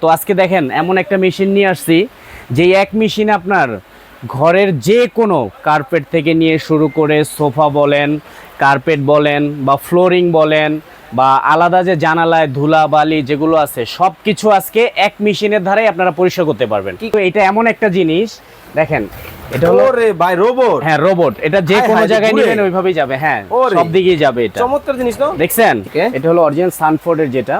তো আজকে দেখেন, এমন একটা মেশিন নিয়ে আসছি যে এক মেশিন আপনার ঘরের যে কোনো কার্পেট থেকে নিয়ে শুরু করে সোফা বলেন কার্পেট বলেন, বা ফ্লোরিং বলেন, বা আলাদা যে জানালায় ধুলা, বালি যেগুলো আছে সব কিছু আজকে এক মেশিনের ধারে আপনারা পরিষ্কার করতে পারবেন। এটা এমন একটা জিনিস দেখেন এটা হলো ভাই রোবট হ্যাঁ রোবট এটা যে কোনো জায়গায়। নেবেন ওইভাবেই যাবে হ্যাঁ সব দিকেই যাবে এটা। চমৎকার জিনিস তো দেখছেন? এটা হলো অরিজিনাল সানফোর্ডের যেটা।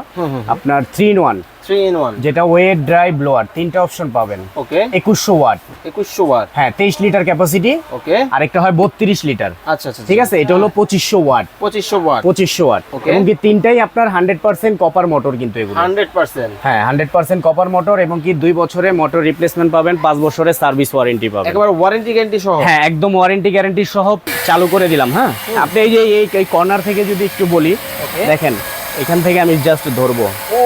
আপনার three in one three in one যেটা ওয়েট ড্রাই ব্লোয়ার তিনটা অপশন পাবেন। ওকে। একুশশো ওয়াট একুশশো ওয়াট হ্যাঁ তেইশ লিটার ক্যাপাসিটি ওকে। আরেকটা হয় বত্রিশ লিটার। আচ্ছা আচ্ছা ঠিক আছে? এটা হলো পঁচিশশো ওয়াট পঁচিশশো ওয়াট পঁচিশশো ওয়াট Okay. এবং কি তিনটাই আপনার হান্ড্রেড পার্সেন্ট কপার মোটর কিন্তু এগুলো। হান্ড্রেড পার্সেন্ট হ্যাঁ হান্ড্রেড পার্সেন্ট কপার মোটর এবং কি দুই বছরে মোটর রিপ্লেসমেন্ট পাবেন পাঁচ বছরের সার্ভিস ওয়ারেন্টি পাবেন। একেবারে ওয়ারেন্টি গ্যারান্টি সহ। হ্যাঁ একদম ওয়ারেন্টি গ্যারান্টি সহ চালু করে দিলাম হ্যাঁ? আপনি এই যে এই কর্নার থেকে যদি একটু বলি দেখেন এখান থেকে আমি জাস্ট ধরবো। ও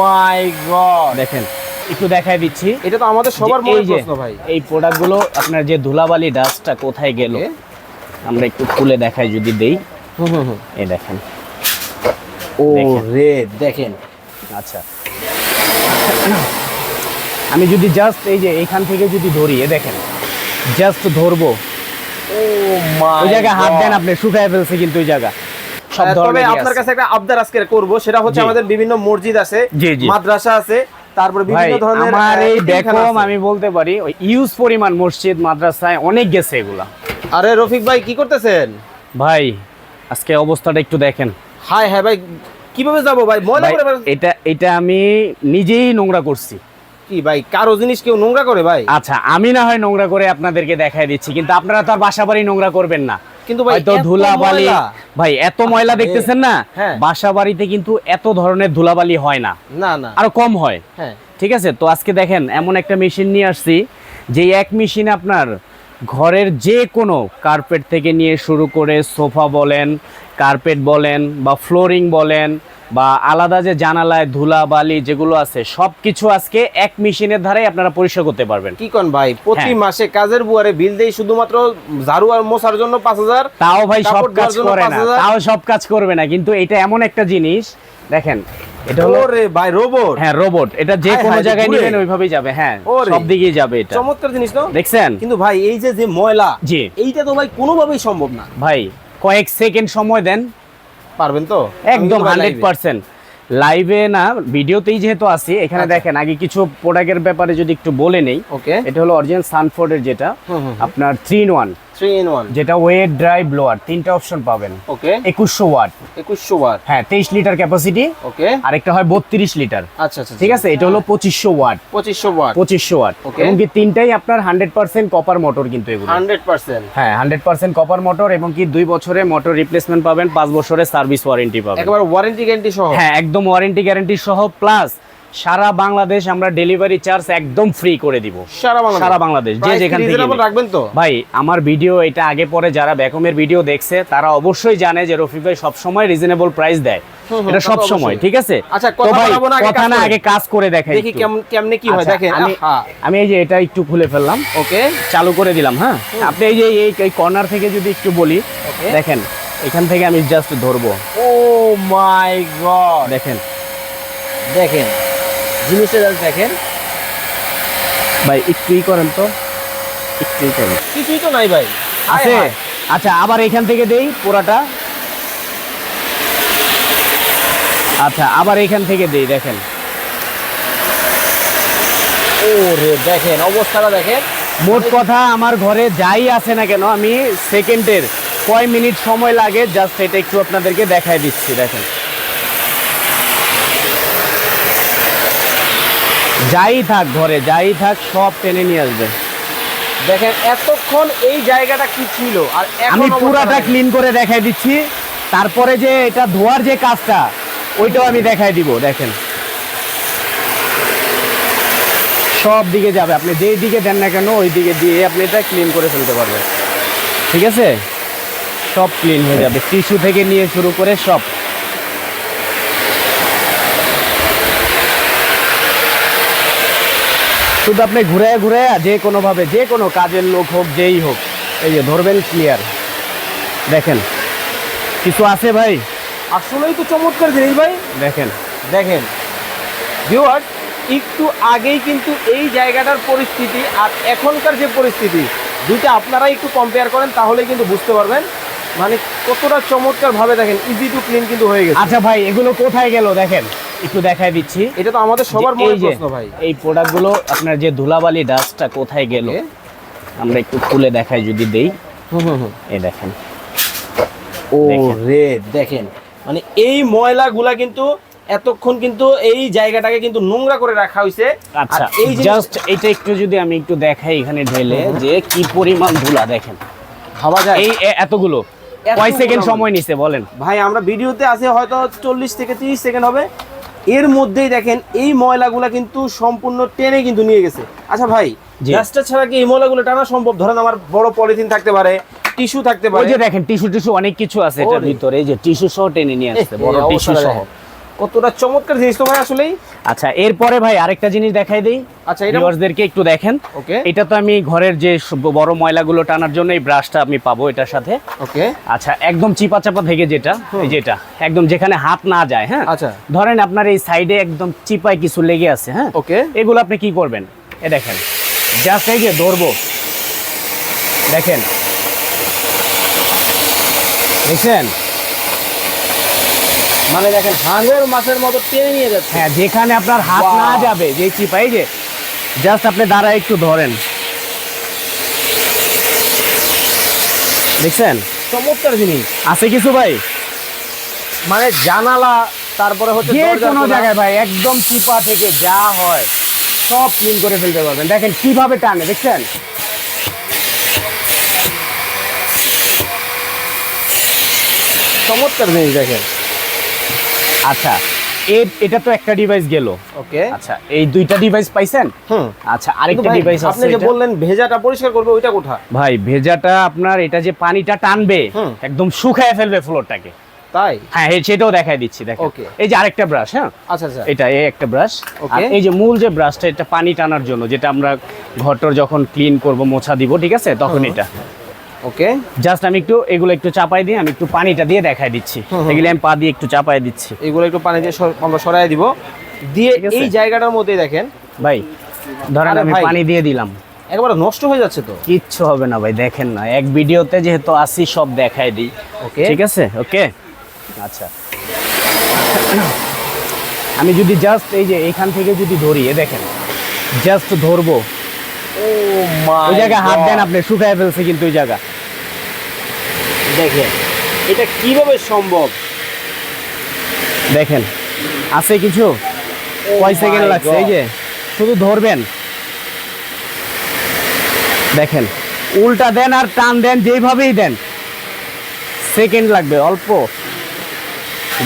মাই গড দেখেন একটু দেখাই দিচ্ছি। এটা তো আমাদের সবার মনে প্রশ্ন ভাই। এই প্রোডাক্টগুলো আপনার যে ধুলাবালি ডাস্টটা কোথায় গেল? আমরা একটু খুলে দেখাই যদি দেই। এই দেখেন। ও রে দেখেন। আচ্ছা। আমি যদি জাস্ট এই যে এইখান থেকে যদি ধরি এ দেখেন জাস্ট ধরবো। ওই জায়গায় হাত দেন আপনি শুকায় ফেলছে কিন্তু ওই জায়গা। তবে আপনার কাছে একটা আবদার আজকে করব সেটা হচ্ছে আমাদের বিভিন্ন মসজিদ আছে জি, জি। মাদ্রাসা আছে তারপরে ভাই বিভিন্ন ধরনের আমার এই এতিমখানা আমি বলতে পারি ওই ইউজ পরিমাণ মসজিদ মাদ্রাসায় অনেক গেছে এগুলা। আরে রফিক ভাই কি করতেছেন? ভাই আজকে অবস্থাটা একটু দেখেন। হাই হ্যাঁ ভাই কীভাবে যাব ভাই? ময়লা করে ভাই- এটা এটা আমি নিজেই নোংরা করছি। কি ভাই? কারও জিনিস কেউ নোংরা করে ভাই? আচ্ছা আমি না হয় নোংরা করে আপনাদেরকে দেখাই দিচ্ছি কিন্তু আপনারা তো আর বাসা বাড়ি নোংরা করবেন না। কিন্তু ভাই এত ধুলাবালি। ভাই এত ময়লা দেখতেছেন না? হ্যাঁ। বাসা বাড়িতে কিন্তু এত ধরনের ধুলাবালি হয় না। না না। আরও কম হয়। হ্যাঁ। ঠিক আছে? তো আজকে দেখেন এমন একটা মেশিন নিয়ে আসছি যে এক মেশিন আপনার ঘরের যে কোনো কার্পেট থেকে নিয়ে শুরু করে সোফা বলেন কার্পেট বলেন বা ফ্লোরিং বলেন বা আলাদা যে জানালায় ধুলা বালি যেগুলো আছে সব কিছু আজকে এক মেশিনের ধারে আপনারা পরিষ্কার করতে পারবেন। কি কোন ভাই? প্রতি হ্যাঁ। মাসে কাজের বুয়ারে বিল দেই শুধুমাত্র ঝাড়ু আর মোছার জন্য পাঁচ হাজার তাও ভাই সব কাজ করে না। তাও সব কাজ করবে না কিন্তু এটা এমন একটা জিনিস দেখেন এটা হলো ওরে ভাই রোবট হ্যাঁ রোবট এটা যে কোনো জায়গায়। নেবেন ওইভাবেই যাবে হ্যাঁ। সব দিকেই যাবে এটা। চমৎকার জিনিস তো? দেখছেন? কিন্তু ভাই এই যে যে ময়লা জি। এইটা তো ভাই কোনোভাবেই সম্ভব না। ভাই কয়েক সেকেন্ড সময় দেন পারবেন তো? একদম হান্ড্রেড পার্সেন্ট। লাইভে না ভিডিওতেই যেহেতু আছি এখানে আচ্ছা। দেখেন আগে কিছু প্রোডাক্টের ব্যাপারে যদি একটু বলে নেই ওকে এটা হলো অরিজিনাল সানফোর্ডের যেটা। আপনার থ্রি ইন ওয়ান যেটা ওয়েট ড্রাই ব্লোয়ার তিনটা অপশন পাবেন। ওকে একুশশো ওয়াট একুশশো ওয়াট হ্যাঁ তেইশ লিটার ক্যাপাসিটি ওকে আরেকটা হয় বত্রিশ লিটার আচ্ছা আচ্ছা ঠিক আছে? এটা হলো পঁচিশশো ওয়াট পঁচিশশো ওয়াট পঁচিশশো ওয়াট এবং কি তিনটাই আপনার হান্ড্রেড পার্সেন্ট কপার মোটর কিন্তু এগুলো। হান্ড্রেড পার্সেন্ট হ্যাঁ হান্ড্রেড পার্সেন্ট কপার মোটর এবং কি দুই বছরে মোটর রিপ্লেসমেন্ট পাবেন পাঁচ বছরের সার্ভিস ওয়ারেন্টি পাবেন। একেবারে ওয়ারেন্টি গ্যারান্টি সহ। হ্যাঁ একদম ওয়ারেন্টি গ্যারান্টি সহ প্লাস সারা বাংলাদেশ আমরা ডেলিভারি চার্জ একদম ফ্রি করে দিব। সারা বাংলাদেশ? সারা বাংলাদেশ যে যেখান থেকে রাখবেন তো? ভাই আমার ভিডিও এটা আগে পরে যারা ব্যাকমের ভিডিও দেখছে তারা অবশ্যই জানে যে রফিক ভাই সবসময় রিজনেবল প্রাইস দেয়। এটা সব সময় ঠিক আছে? আচ্ছা, কথা না, আগে কাজ করে। দেখাই দেখি কেমন কেমনে কি হয় আচ্ছা, দেখেন আমি আমি এই যে এটা একটু খুলে ফেললাম। ওকে। চালু করে দিলাম হ্যাঁ? আপনি এই যে এই এই কর্নার থেকে যদি একটু বলি দেখেন এখান থেকে আমি জাস্ট ধরবো। ও মাই গড দেখেন। দেখেন জিনিসটা দেখেন। ভাই একটু ই করেন তো। একটু ই করেন। কিছুই তো নাই ভাই। আছে? আচ্ছা আবার এখান থেকে দেই পুরাটা। আচ্ছা আবার এখান থেকে দেই দেখেন। ও রে দেখেন অবস্থাটা দেখেন। মোট কথা আমার ঘরে যাই আছে না কেন আমি সেকেন্ডের কয় মিনিট সময় লাগে জাস্ট এটা একটু আপনাদেরকে দেখায় দিচ্ছি দেখেন। যাই থাক ঘরে যাই থাক সব টেনে নিয়ে আসবে। দেখেন এতক্ষণ এই জায়গাটা কি ছিল? আর আমি পুরাটা ক্লিন করে দেখাই দিচ্ছি। তারপরে যে এটা ধোয়ার যে কাজটা ওইটাও আমি দেখাই দিব দেখেন। সব দিকে যাবে। আপনি যেই দিকে দেন না কেন ওই দিকে দিয়ে আপনি এটা ক্লিন করে ফেলতে পারবেন। ঠিক আছে? সব ক্লিন হয়ে যাবে। টিস্যু থেকে নিয়ে শুরু করে সব। শুধু আপনি ঘুরে ঘুরে যে কোনোভাবে যে কোনো কাজের লোক হোক যেই হোক এই যে ধরবেন ক্লিয়ার দেখেন কিছু আছে ভাই? আসলেই তো চমৎকার জিনিস ভাই। দেখেন। দেখেন ভিউয়ার্স একটু আগেই কিন্তু এই জায়গাটার পরিস্থিতি আর এখনকার যে পরিস্থিতি দুইটা আপনারা একটু কম্পেয়ার করেন তাহলে কিন্তু বুঝতে পারবেন। মানে কতটা চমৎকার ভাবে দেখেন ইজি টু ক্লিন কিন্তু হয়ে গেছে। আচ্ছা ভাই এগুলো কোথায় গেল? দেখেন। একটু দেখাই দিচ্ছি। এটা তো আমাদের সবার মনে প্রশ্ন ভাই। এই প্রোডাক্টগুলো আপনার যে ধুলাবালি ডাস্টটা কোথায় গেল? আমরা একটু খুলে দেখাই যদি দেই। হুম হুম এই দেখেন। ও রে দেখেন। মানে এই ময়লাগুলা কিন্তু এতক্ষণ কিন্তু এই জায়গাটাকে কিন্তু নোংরা করে রাখা হয়েছে আচ্ছা এই জাস্ট এটা একটু যদি আমি একটু দেখাই এখানে ঢেলে যে কি পরিমাণ ধুলা দেখেন। ভাবা যায়। এই এতগুলো। এত কয় সেকেন্ড সময় নিছে বলেন। ভাই আমরা ভিডিওতে আছে হয়তো চল্লিশ থেকে তিরিশ সেকেন্ড হবে। এর মধ্যেই দেখেন এই ময়লাগুলা কিন্তু সম্পূর্ণ টেনে কিন্তু নিয়ে গেছে। আচ্ছা ভাই। গ্যাসটা ছাড়া কি এই ময়লাগুলো টানা সম্ভব? ধরেন আমার বড় পলিথিন থাকতে পারে টিস্যু থাকতে পারে। ওই যে দেখেন টিস্যু টিস্যু অনেক কিছু আছে এটার ভিতরে এই যে টিস্যু সহ টেনে নিয়ে আসছে বড় টিস্যু সহ। কতটা চমৎকার জিনিস তো ভাই আসলেই। আচ্ছা এরপরে ভাই আরেকটা জিনিস দেখাই দেই। আচ্ছা ভিউয়ার্সদেরকে একটু দেখেন। ওকে। এটা তো আমি ঘরের যে বড় ময়লাগুলো টানার জন্য এই ব্রাশটা আমি পাবো এটার সাথে। ওকে। আচ্ছা একদম চিপা চাপা থেকে যেটা এই যেটা একদম যেখানে হাত না যায় হ্যাঁ? আচ্ছা। ধরেন আপনার এই সাইডে একদম চিপায় কিছু লেগে আছে হ্যাঁ? ওকে। এগুলো আপনি কি করবেন? এ দেখেন জাস্ট এই যে ধরবো। দেখেন। দেখছেন মানে দেখেন হাঙের মাছের মতো টেনে নিয়ে যাচ্ছে। হ্যাঁ যেখানে আপনার হাত না যাবে যে চিপাই যে জাস্ট আপনি দাঁড়ায় একটু ধরেন। দেখছেন? চমৎকার জিনিস। আছে কিছু ভাই? মানে জানালা তারপরে হচ্ছে যে কোনো জায়গায় ভাই একদম চিপা থেকে যা হয় সব ক্লিন করে ফেলতে পারবেন। দেখেন কীভাবে টানে দেখছেন? চমৎকার জিনিস দেখেন। আচ্ছা এটা তো একটা ডিভাইস গেল। ওকে আচ্ছা এই দুইটা ডিভাইস পাইছেন? হুম। আচ্ছা আরেকটা ভাই, ডিভাইস আপনি যে বললেন ভেজাটা পরিষ্কার করবে ওইটা কোথা ভাই ভেজাটা আপনার এটা যে পানিটা টানবে একদম শুকায় ফেলবে ফ্লোরটাকে তাই? হ্যাঁ এই সেটাও দেখাই দিচ্ছি Okay. এই যে আরেকটা ব্রাশ হ্যাঁ? আচ্ছা আচ্ছা। এটা এই একটা ব্রাশ. আর এই যে মূল যে ব্রাশটা এটা পানি টানার জন্য যেটা আমরা ঘরটর যখন ক্লিন করব মোছা দিব ঠিক আছে? তখন এটা। ওকে? জাস্ট আমি একটু এগুলো একটু চাপাই দিয়ে আমি একটু পানিটা দিয়ে দেখাই দিচ্ছি। এগুলো আমি পা দিয়ে একটু চাপাই দিচ্ছি। এগুলো একটু পানি দিয়ে আমরা সরাই দিব। দিয়ে এই জায়গাটার মধ্যে দেখেন। ভাই ধরেন আমি পানি দিয়ে দিলাম। একেবারে নষ্ট হয়ে যাচ্ছে তো। কিচ্ছু হবে না ভাই দেখেন না। এক ভিডিওতে যেহেতু আসি সব দেখাই দিই। ওকে। ঠিক আছে? ওকে? আচ্ছা। আমি যদি জাস্ট এই যে এখান থেকে যদি ধরি এ দেখেন জাস্ট ধরবো। ও মাই ওই জায়গায় হাত দেন আপনি শুকায় ফেলছে কিন্তু ওই জায়গা। দেখেন এটা কীভাবে সম্ভব? দেখেন আছে কিছু? কয় সেকেন্ড লাগছে? এই যে শুধু ধরবেন। দেখেন উল্টা দেন আর টান দেন যেইভাবেই দেন সেকেন্ড লাগবে অল্প।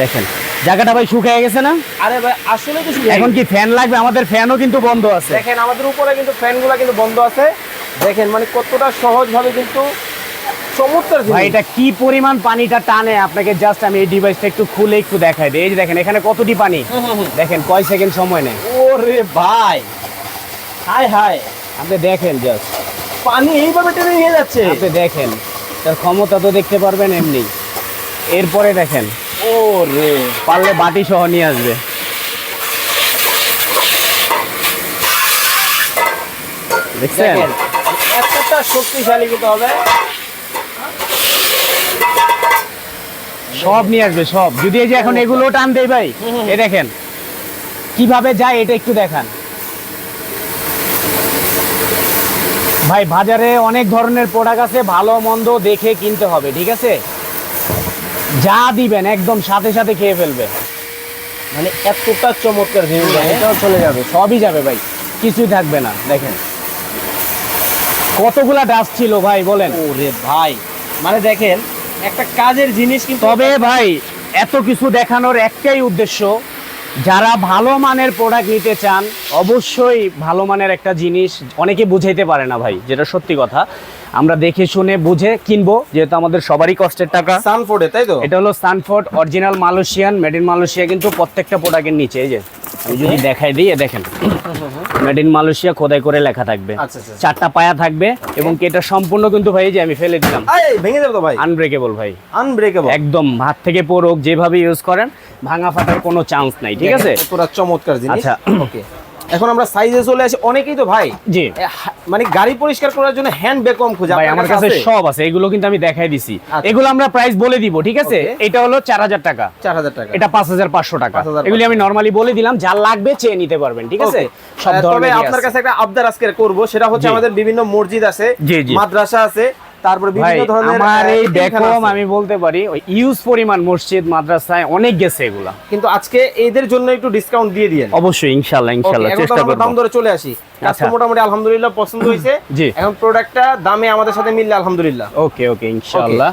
দেখেন জায়গাটা ভাই শুকিয়ে গেছে না? আরে ভাই আসলে কিছু এখন কি ফ্যান লাগবে? আমাদের ফ্যানও কিন্তু বন্ধ আছে। দেখেন আমাদের উপরে কিন্তু ফ্যানগুলো কিন্তু বন্ধ আছে। দেখেন মানে কতটা সহজভাবে কিন্তু চমৎকার ভাই এটা কি পরিমাণ পানিটা টানে? আপনাকে জাস্ট আমি এই ডিভাইসটা একটু খুলে একটু দেখাই দিই। এই যে দেখেন এখানে কতটি পানি। দেখেন কয় সেকেন্ড সময় নেয়? ওরে ভাই। হাই হাই আপনি দেখেন জাস্ট পানি এইভাবে টেনে নিয়ে যাচ্ছে। আপনি দেখেন তার ক্ষমতা তো দেখতে পারবেন এমনি। এরপরে দেখেন ও রে পারলে বাটি সহ নিয়ে আসবে। দেখছেন? এতটা শক্তিশালী কিন্তু হবে। সব নিয়ে আসবে সব। যদি এই যে এখন এগুলো টান দেই ভাই এ দেখেন কীভাবে যায় এটা একটু দেখান। ভাই বাজারে অনেক ধরনের প্রোডাক্ট আছে ভালো মন্দ দেখে কিনতে হবে ঠিক আছে? যা দিবেন একদম সাথে সাথে খেয়ে ফেলবে। মানে এতটা চমৎকার দেখেন। এটাও চলে যাবে। সবই যাবে ভাই। কিছুই থাকবে না দেখেন। কতগুলা ডাস্ট ছিল ভাই বলেন। ওরে ভাই। মানে দেখেন একটা কাজের জিনিস কিন্তু তবে ভাই এত কিছু দেখানোর একটাই উদ্দেশ্য যারা ভালো মানের প্রোডাক্ট নিতে চান অবশ্যই ভালো মানের একটা জিনিস অনেকে বুঝাইতে পারে না ভাই যেটা সত্যি কথা। আমরা দেখে শুনে বুঝে কিনবো যেহেতু আমাদের সবারই কষ্টের টাকা। সানফোর্ডে তাই তো? এটা হলো Sanford original Malaysian made in Malaysia কিন্তু প্রত্যেকটা প্রোডাক্টের নিচে এই যে আমি যদি দেখাই দিই এ দেখেন। মেড ইন মালয়েশিয়া খোদাই করে লেখা থাকবে। আচ্ছা, আচ্ছা। চারটা পায়া থাকবে এবং এটা সম্পূর্ণ কিন্তু ভাই যে আমি ফেলে দিলাম। ভেঙে যাবে তো ভাই? আনব্রেকেবল ভাই। আনব্রেকেবল একদম হাত থেকে পড়ুক যেভাবে ইউজ করেন ভাঙা ফাটার কোনো চান্স নাই ঠিক আছে? কতটা চমৎকার জিনিস। আচ্ছা। ওকে এখন আমরা সাইজে চলে আসি। অনেকেই তো ভাই জি। মানে গাড়ি পরিষ্কার করার জন্য হ্যান্ড বেকম খুঁজে। ভাই আমার কাছে সব আছে এগুলো কিন্তু আমি দেখাই দিছি। আচ্ছা। এগুলো আমরা প্রাইস বলে দিব ঠিক আছে? এটা হলো চার হাজার টাকা। চার হাজার টাকা। এটা পাঁচ হাজার পাঁচশো টাকা। 5,500 এগুলি আমি নর্মালি বলে দিলাম যা লাগবে চেয়ে নিতে পারবেন ঠিক আছে. সব আহ, তবে ধরনের আপনার কাছে একটা আবদার আজকে করব সেটা হচ্ছে আমাদের বিভিন্ন মসজিদ আছে। মাদ্রাসা আছে তারপরে বিভিন্ন ধরনের আমার এই এতিমখানা আমি বলতে পারি ওই ইউজ পরিমাণ মসজিদ মাদ্রাসায় অনেক গেছে এগুলা। কিন্তু আজকে এদের জন্য একটু ডিসকাউন্ট দিয়ে দিয়েন। অবশ্যই ইনশাল্লাহ ইনশাল্লাহ চেষ্টা আমরা দাম ধরে চলে আসি। আচ্ছা। মোটামুটি আলহামদুলিল্লাহ পছন্দ হয়েছে। এখন প্রোডাক্টটা দামে আমাদের সাথে মিললে আলহামদুলিল্লাহ। ওকে ওকে ইনশাল্লাহ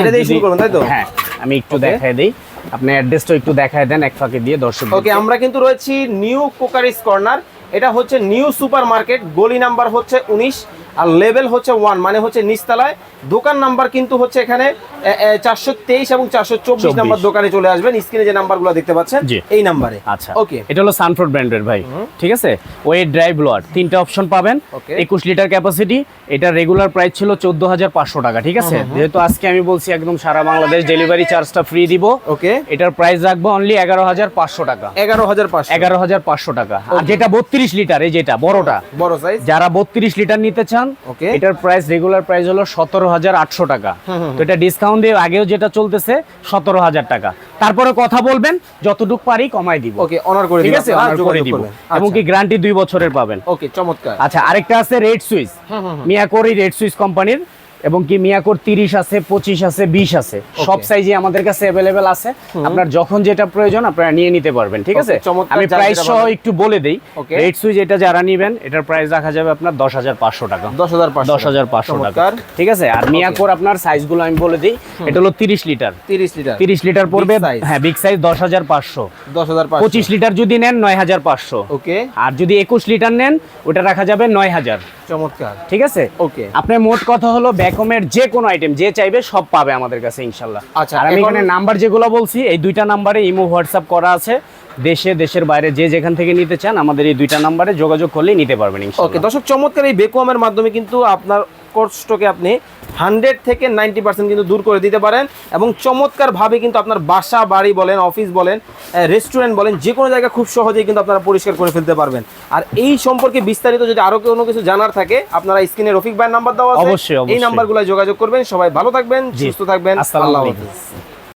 এটা দিয়ে শুরু করুন তাই তো? হ্যাঁ আমি একটু দেখাই দেই। আপনি অ্যাড্রেসটা একটু দেখায় দেন এক ফাঁকে দিয়ে দর্শক ওকে আমরা কিন্তু রয়েছি নিউ কোকারিস কর্নার। এটা হচ্ছে নিউ সুপার মার্কেট গলি নাম্বার হচ্ছে উনিশ। আর লেভেল হচ্ছে ওয়ান মানে হচ্ছে নিচতলায় দোকান নাম্বার কিন্তু হচ্ছে এখানে চারশো তেইশ এবং চারশো চব্বিশ 24 নাম্বার দোকানে চলে আসবেন। স্ক্রিনে যে নাম্বারগুলো দেখতে পাচ্ছেন এই নাম্বারে। আচ্ছা। ওকে। এটা হলো সানফোর্ড ব্র্যান্ডের ভাই। ঠিক আছে? ওয়েট ড্রাইভ লোয়ার তিনটা অপশন পাবেন। একুশ লিটার ক্যাপাসিটি। এটা রেগুলার প্রাইস ছিল চোদ্দ হাজার পাঁচশো টাকা ঠিক আছে? যেহেতু আজকে আমি বলছি একদম সারা বাংলাদেশ ডেলিভারি চার্জটা ফ্রি দিব। ওকে। এটার প্রাইস রাখব অনলি এগারো হাজার পাঁচশো টাকা। এগারো হাজার পাঁচশো। এগারো হাজার পাঁচশো টাকা। আর যেটা বত্রিশ লিটার এই যেটা বড়টা। বড় সাইজ যারা বত্রিশ লিটার নিতে চান ওকে। এটার প্রাইস রেগুলার প্রাইস হলো সতেরো হাজার আটশো টাকা। তো এটা ডিসকাউন্ট দিয়ে আগেও যেটা চলতেছে সতেরো হাজার টাকা। তারপরে কথা বলবেন যতটুকু পারি কমাই দিব। ওকে অনার করে ঠিক আছে? অনার করে দিব। এবং। কি গ্যারান্টি দুই বছরের পাবেন। ওকে চমৎকার। আচ্ছা আরেকটা আছে রেড সুইচ মিয়াকোর রেড সুইচ কোম্পানির। এবং কি মিয়াকোর তিরিশ আছে পঁচিশ আছে বিশ আছে। সব সাইজে আমাদের কাছে অ্যাভেলেবেল আছে। আপনার যখন যেটা প্রয়োজন আপনারা নিয়ে নিতে পারবেন ঠিক আছে? আমি প্রাইস সহ একটু বলে দেই. রেড সুইচ এটা যারা নিবেন এটার প্রাইস রাখা যাবে আপনার দশ হাজার পাঁচশো টাকা। দশ হাজার দশ হাজার পাঁচশো টাকা। ঠিক আছে? আর মিয়াকোর আপনার সাইজগুলো আমি বলে দিই। এটা হলো তিরিশ লিটার তিরিশ লিটার তিরিশ লিটার পড়বে হ্যাঁ বিগ সাইজ দশ হাজার পাঁচশো। দশ হাজার পঁচিশ। লিটার যদি নেন নয় হাজার পাঁচশো। ওকে আর যদি একুশ লিটার নেন ওটা রাখা যাবে নয় হাজার। চমৎকার। ঠিক আছে? ওকে আপনার মোট কথা হলো ব্যাকমের যে কোনো আইটেম যে চাইবে সব পাবে আমাদের কাছে ইনশাল্লাহ। আচ্ছা, আর আমি এখানে নাম্বার যেগুলো বলছি এই দুইটা নাম্বারে ইমো হোয়াটসঅ্যাপ করা আছে। দেশে দেশের বাইরে যে যেখান থেকে নিতে চান আমাদের এই দুইটা নাম্বারে যোগাযোগ করলেই নিতে পারবেন ওকে দর্শক চমৎকার এই বেকুয়ামের মাধ্যমে কিন্তু আপনার কষ্টকে আপনি হান্ড্রেড থেকে নাইনটি পার্সেন্ট কিন্তু দূর করে দিতে পারেন এবং চমৎকারভাবে কিন্তু আপনার বাসা বাড়ি বলেন অফিস বলেন রেস্টুরেন্ট বলেন যে কোনো জায়গা খুব সহজেই কিন্তু আপনারা পরিষ্কার করে ফেলতে পারবেন। আর এই সম্পর্কে বিস্তারিত যদি আরও কোনো কিছু জানার থাকে আপনারা স্ক্রিনে রফিক ভাইয়ের নাম্বার দেওয়া অবশ্যই, এই। নাম্বারগুলো যোগাযোগ করবেন। সবাই ভালো থাকবেন সুস্থ থাকবেন। আল্লাহ। হাফেজ।